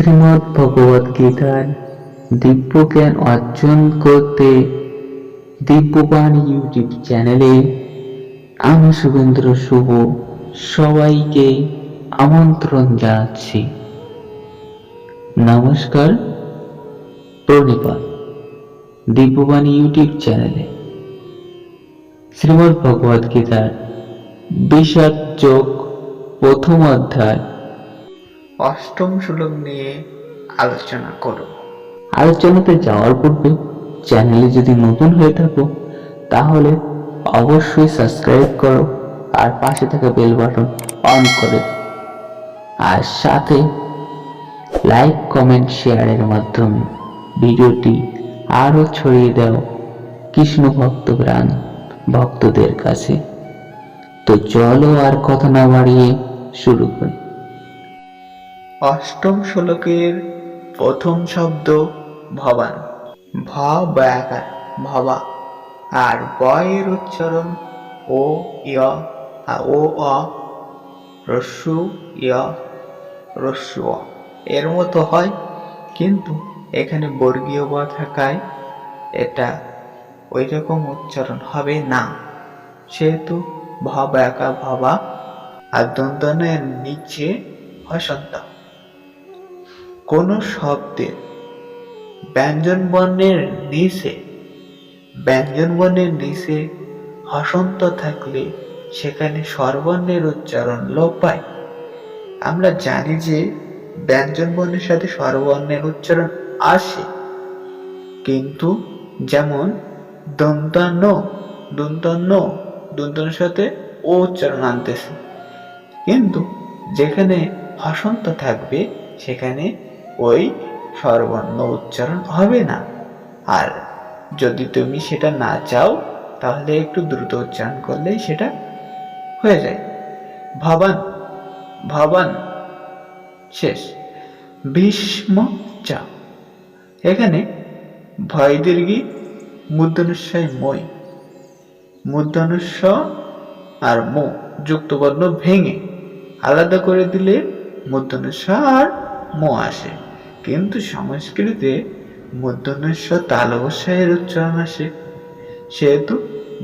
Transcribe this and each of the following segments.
শ্রীমদ্ ভগবদ গীতার দিব্য জ্ঞান অর্জন করতে দিব্যবাণী ইউটিউব চ্যানেলে আমি শুভেন্দ্র শুভ, সবাইকে আমন্ত্রণ জানাচ্ছি। নমস্কার প্রণিপাত দিব্যবাণী ইউটিউব চ্যানেলে শ্রীমদ্ গীতার বিষাদ যোগ প্রথম অধ্যায়। অষ্টম সুলভ নিয়ে আলোচনা করব আলোচনাতে যাওয়ার পূর্বে চ্যানেলে যদি নতুন হয়ে থাকো, তাহলে অবশ্যই সাবস্ক্রাইব করো আর পাশে থাকা বেল বাটন অন করে। আর সাথে লাইক কমেন্ট শেয়ারের মাধ্যমে ভিডিওটি আরও ছড়িয়ে দাও কৃষ্ণ ভক্ত প্রাণ ভক্তদের কাছে। তো চলো আর কথা না বাড়িয়ে শুরু করি। অষ্টম শ্লোকের প্রথম শব্দ ভবান। ভ বয়াকার ভবা। আর বয়ের উচ্চারণ ও ইয় ও, অ, রস্যু ইয় রস্যু। এর মতো হয়, কিন্তু এখানে বর্গীয় ব থাকায় এটা ওই রকম উচ্চারণ হবে না। সেহেতু ভ বয়াকা ভবা। আর দন্তনের নিচে হসন্ত কোনো শব্দের ব্যঞ্জন বর্ণের নিচে ব্যঞ্জন বর্ণের নিচে হসন্ত থাকলে সেখানে স্বরবর্ণের উচ্চারণ লোপ পায়। আমরা জানি যে ব্যঞ্জন বর্ণের সাথে স্বরবর্ণের উচ্চারণ আসে। কিন্তু যেমন দন্তান্ন দন্তান্ন দন্তনের সাথে ও উচ্চারণ আনতেছে। কিন্তু যেখানে হসন্ত থাকবে, সেখানে ওই স্বরবর্ণ উচ্চারণ হবে না। আর যদি তুমি সেটা না চাও, তাহলে একটু দ্রুত উচ্চারণ করলেই সেটা হয়ে যায়। ভবান ভবান, শেষ। ভীষ্ম চা। এখানে ভয় দীর্ঘি মুদ্রনুস্বয় মই। মুদ্রনুস্ব আর মো যুক্ত বর্ণ ভেঙে আলাদা করে দিলে মূর্ধন্য আর মো আসে। কিন্তু সংস্কৃতে মূর্ধন্য তালবস্যায়ের উচ্চারণ আসে। সেহেতু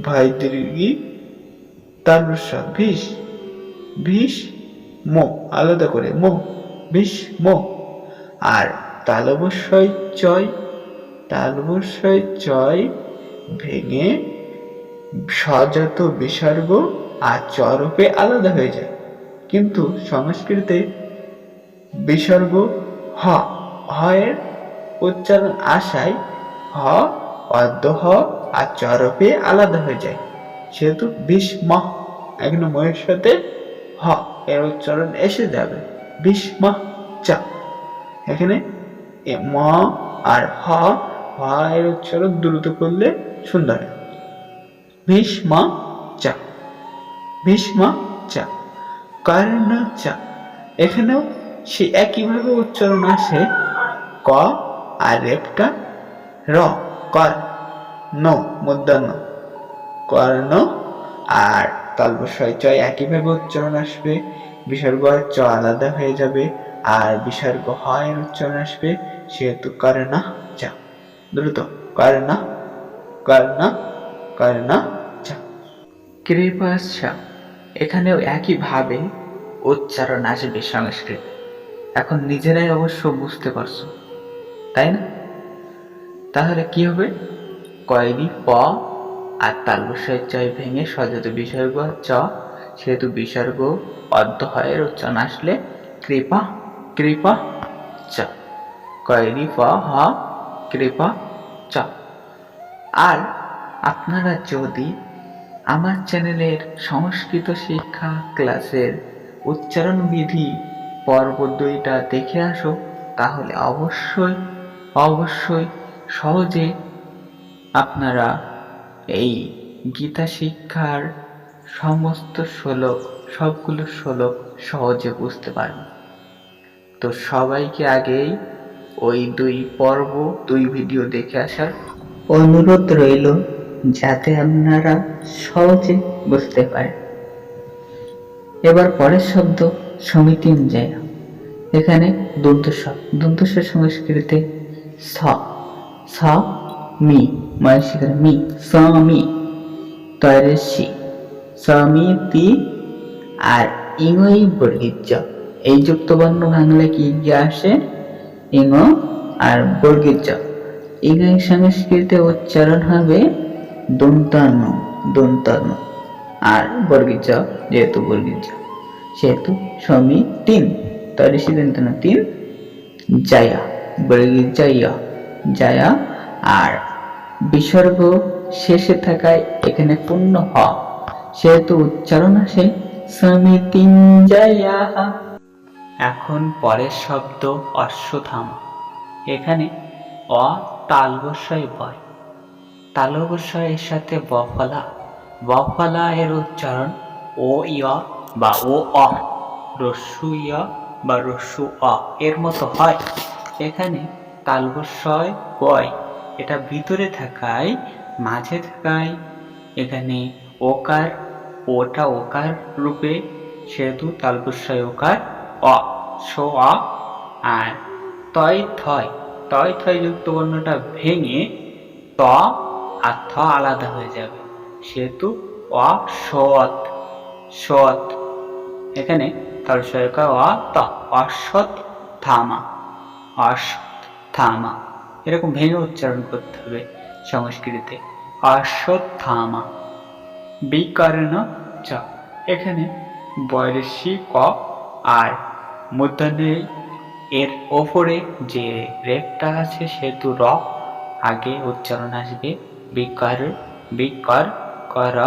ভাই দীর্ঘি তালবস্যা, ভিষ ভিষ, মো, আলাদা করে, মো, ভিষ, মো। আর তালবস্যয় চয় তালবস্যয় চয় ভেঙে সজাত বিসর্গ আর চরপে আলাদা হয়ে যায়। কিন্তু সংস্কৃতে বিসর্গ, হ হয়ের উচ্চারণ আসায় হ অর্ধ হ, আর চরপে আলাদা হয়ে যায়। সেহেতু বিস্ম এখানে ময়ের সাথে হ, এর উচ্চারণ এসে যাবে। বিস্ম চা। এখানে ম আর হ হ এর উচ্চারণ দ্রুত করলে সুন্দর ভীষ্ম, চা। ভীষ্ম, চা। কর্ণ, চা। এখানেও সে একইভাবে উচ্চারণ আসে ক আর রেপটা র, কর, ন, মধ্যাহ্ন, কর্ণ আর তালবস্বয় চ একইভাবে উচ্চারণ আসবে। বিসর্গ চ আলাদা হয়ে যাবে আর বিসর্গ হয় উচ্চারণ আসবে, সেহেতু কর্ণা, চা। দ্রুত, কর্ণা কর্ণা কর্ণা, চা। কৃপাশা এখানেও একইভাবে উচ্চারণ আসবে সংস্কৃতে। এখন নিজেরাই অবশ্য বুঝতে পারছ। তাই না? তাহলে কি হবে? কয়েদি প আর তালবস্যের চয় ভেঙে সযত বিসর্গ চ, সেহেতু বিসর্গ অর্ধহয়ের উচ্চারণ আসলে কৃপা কৃপা চ। কয়েদি প, হ, কৃপা চ। আর আপনারা যদি আমার চ্যানেলের সংস্কৃত শিক্ষা ক্লাসের উচ্চারণ বিধি পর্ব দুইটা দেখে আসো, তাহলে অবশ্যই অবশ্যই সহজে আপনারা এই গীতা শিক্ষার সমস্ত শ্লোক, সবগুলো শ্লোক সহজে বুঝতে পারবেন। তো সবাইকে আগেই ওই দুই পর্ব, দুই ভিডিও দেখে আসার অনুরোধ রইল, যাতে আপনারা সহজে বুঝতে পারেন। এবার পরের শব্দ সমিতি অনুযায়ী এখানে দন্তস্ব দন্তস্ব সংস্কৃতিতে স স, মি মানে সেখানে মি, স, মি, তয়ের সি সমিতি আর ইংই বর্গীর জ এই যুক্তবর্ণ ভাঙলে কি গিয়ে আসে? ইং আর বর্গীর জ ইংরেজি সংস্কৃতে উচ্চারণ হবে দন্তান্ন দন্তান্ন আর বর্গীর জ যেহেতু বর্গীর জ সেহেতু সমী তিন তরি সিদ্ধান্ত তিন, জায়া। বর্গীর জায়া জায়া, আর বিসর্গ শেষে থাকায় এখানে পূর্ণ হ। সেহেতু উচ্চারণ আসে সমিতিঞ্জয়া এখন পরের শব্দ অশ্বথাম এখানে অ বয়। সাথে বফলা বফলা এর উচ্চারণ ও ইয় বা ও অ। রস্যু ইয় বা রস্যু অ এর মতো হয়। এখানে তালবস্যয় বয়। এটা ভিতরে থাকায়, মাঝে থাকায়, এখানে ওকার, ওটা ওকার রূপে, সেহেতু তালবস্যয় ওকার অ, সো অ আর তয় থয়। তয় থয় যুক্ত বর্ণটা ভেঙে ত আর থ আলাদা হয়ে যাবে। সেহেতু অ, সৎ সৎ। এখানে তালবস্যয় অ, ত, অসৎ, থামা। অসৎ থামা। এরকম ভেঙে উচ্চারণ করতে হবে সংস্কৃতিতে। অশ্বত্থামা বিকর্ণ চ। এখানে বয়সী ক আর মধ্যাহ্নে এর ওপরে যে রেপটা আছে সেহেতু র। আগে উচ্চারণ আসবে বিকর বিকর, কর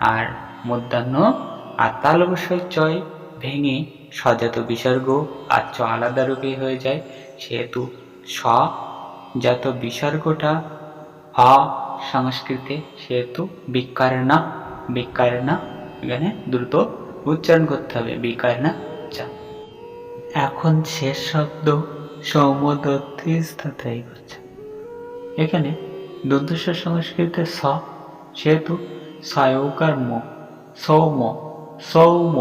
আর মধ্যাহ্ন। আর তালবস্য চয় ভেঙে সজাত বিসর্গ আর চ আলাদা রূপে হয়ে যায়। সেহেতু স যত বিসর্গটা অ সংস্কৃতে সেহেতু বিকারণা বিকারণা, এখানে দ্রুত উচ্চারণ করতে হবে, বিকারণা চা। এখন শেষ শব্দ সৌমদত্তিস্থায়ী হচ্ছে এখানে দুর্দশ সংস্কৃতে স সেহেতু সয়কার ম সৌম সৌম,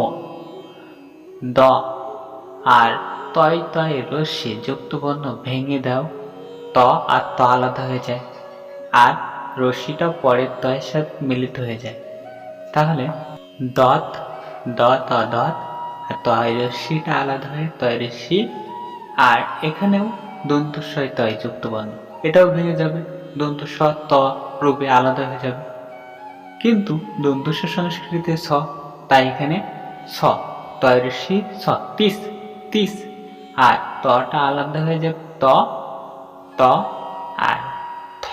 দ, আর তয় তয় রশ্মি যুক্তবর্ণ ভেঙে দাও। ত আর ত আলাদা হয়ে যায়। আর রশ্মিটা পরের তয়ের সাথে মিলিত হয়ে যায়। তাহলে দত, দ, ত, দত, আর তয় রশ্মিটা আলাদা হয়ে তয় রশ্মি। আর এখানেও দন্তস্বয় তয় যুক্তবর্ণ এটাও ভেঙে যাবে। দন্তস্ব ত রূপে আলাদা হয়ে যাবে। কিন্তু দন্তস্ব সংস্কৃতিতে স, তাই এখানে স তয়রসি স, তিস তিস। আর তটা আলাদা হয়ে যাবে। ত ত আর থ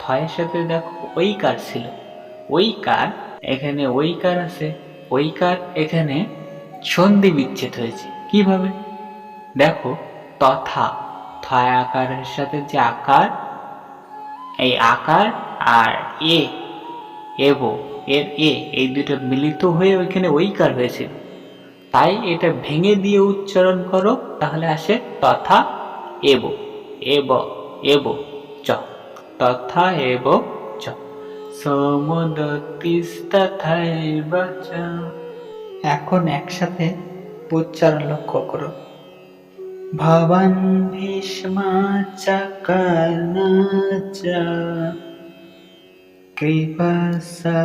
থয়ের সাথে দেখো ওইকার ছিল। ওইকার এখানে ওইকার আছে। ওইকার এখানে সন্ধি বিচ্ছেদ হয়েছে। কীভাবে? দেখো, তথা থয় আকারের সাথে যে আকার, এই আকার আর এ, এবো, এর এ, এই দুটো মিলিত হয়ে ওইখানে ওইকার হয়েছিল তাই এটা ভেঙে দিয়ে উচ্চারণ করো, তাহলে আসে তথা এব এব এব, চ, তথা এব, চ। এখন একসাথে উচ্চারণ লক্ষ্য করো। ভবান ভীষ্মা চ কর্ণাচ কৃপসা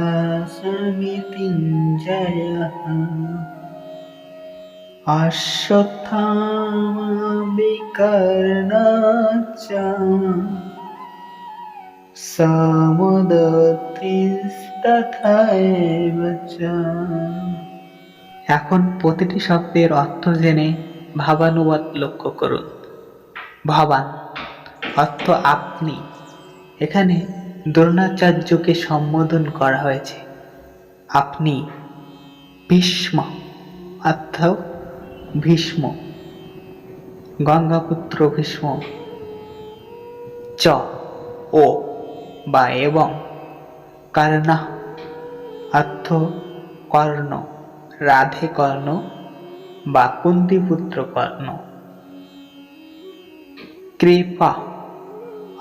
সমিতিঞ্জয়ः। বিকর্ণাচ সমুদতিস্তথাইব এখন প্রতিটি শব্দের অর্থ জেনে ভাবানুবাদ লক্ষ্য করুন। ভবান, অর্থ আপনি। এখানে দ্রোণাচার্যকে সম্বোধন করা হয়েছে। আপনি ভীষ্ম অর্থ ভীষ্ম, গঙ্গাপুত্র ভীষ্ম, চ ও বা এবং কর্ণ, অর্থ কর্ণ, রাধে কর্ণ বা কুন্তিপুত্র কর্ণ। কৃপা,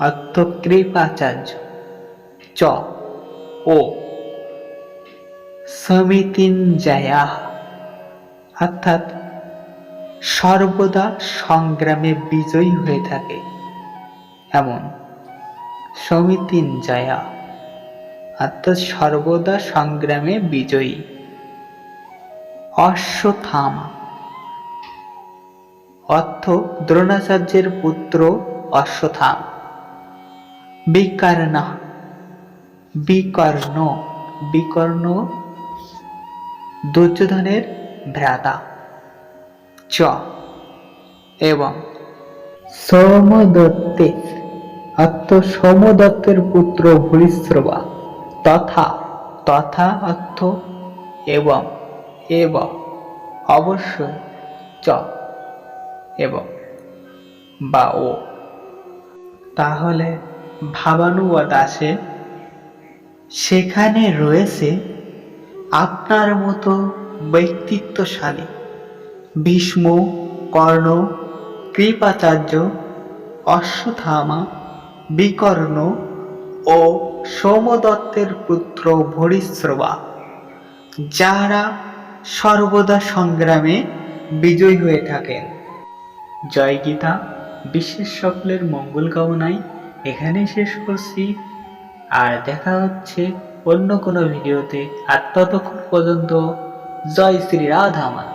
অর্থ কৃপাচার্য, চ ও সমিতিঞ্জয়া, অর্থাৎ সর্বদা সংগ্রামে বিজয়ী হয়ে থাকে। এমন সমিতিন জয়া, অর্থাৎ সর্বদা সংগ্রামে বিজয়ী। অশ্বথামা অর্থ দ্রোণাচার্যের পুত্র অশ্বথাম বিকর্ণ বিকর্ণ বিকর্ণ দুর্যোধনের ভ্রাতা। চ। এবং সোমদত্তের পুত্র ভূরিশ্রবা তথা তথা অর্থ এবং এবং অবশ্যই চ এবং বা ও। তাহলে ভাবানুবাদ আসে সেখানে রয়েছে আপনার মতো ব্যক্তিত্বশালী ভীষ্ম, কর্ণ, কৃপাচার্য, অশ্বত্থামা, বিকর্ণ ও সোমদত্তের পুত্র ভরিশ্রবা যারা সর্বদা সংগ্রামে বিজয়ী হয়ে থাকেন। জয় গীতা বিশ্বের সকলের মঙ্গল কামনায় এখানেই শেষ করছি। আর দেখা হচ্ছে অন্য কোনো ভিডিওতে, আর ততক্ষণ পর্যন্ত জয় শ্রী রাধামা